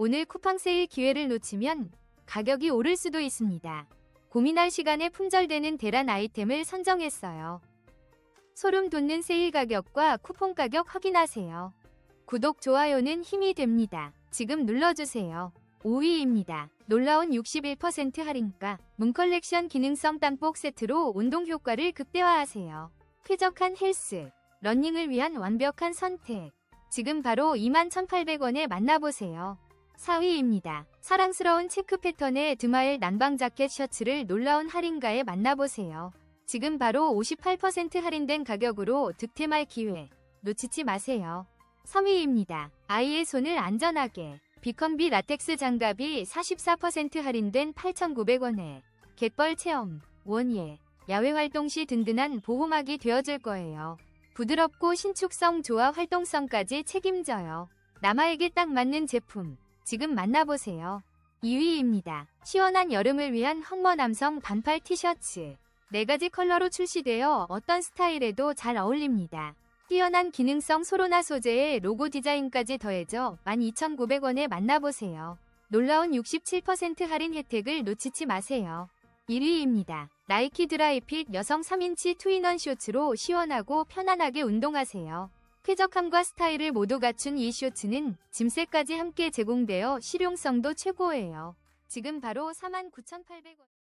오늘 쿠팡 세일 기회를 놓치면 가격이 오를 수도 있습니다. 고민할 시간에 품절되는 대란 아이템을 선정했어요. 소름 돋는 세일 가격과 쿠폰 가격 확인하세요. 구독, 좋아요는 힘이 됩니다. 지금 눌러주세요. 5위입니다. 놀라운 61% 할인가 문컬렉션 기능성 땀복 세트로 운동 효과를 극대화하세요. 쾌적한 헬스, 러닝을 위한 완벽한 선택. 지금 바로 21,800원에 만나보세요. 4위입니다. 사랑스러운 체크 패턴의 드마일 난방 자켓 셔츠를 놀라운 할인가에 만나보세요. 지금 바로 58% 할인된 가격으로 득템할 기회 놓치지 마세요. 3위입니다. 아이의 손을 안전하게 비컨비 라텍스 장갑이 44% 할인된 8,900원에 갯벌 체험, 원예, 야외 활동 시 든든한 보호막이 되어줄 거예요. 부드럽고 신축성 조화 활동성까지 책임져요. 남아에게 딱 맞는 제품 지금 만나보세요. 2위입니다. 시원한 여름을 위한 헝머 남성 반팔 티셔츠. 4가지 컬러로 출시되어 어떤 스타일에도 잘 어울립니다. 뛰어난 기능성 소로나 소재의 로고 디자인까지 더해져 12,900원에 만나보세요. 놀라운 67% 할인 혜택을 놓치지 마세요. 1위입니다. 나이키 드라이핏 여성 3인치 투인원 쇼츠로 시원하고 편안하게 운동하세요. 쾌적함과 스타일을 모두 갖춘 이 쇼츠는 짐새까지 함께 제공되어 실용성도 최고예요. 지금 바로 49,800원.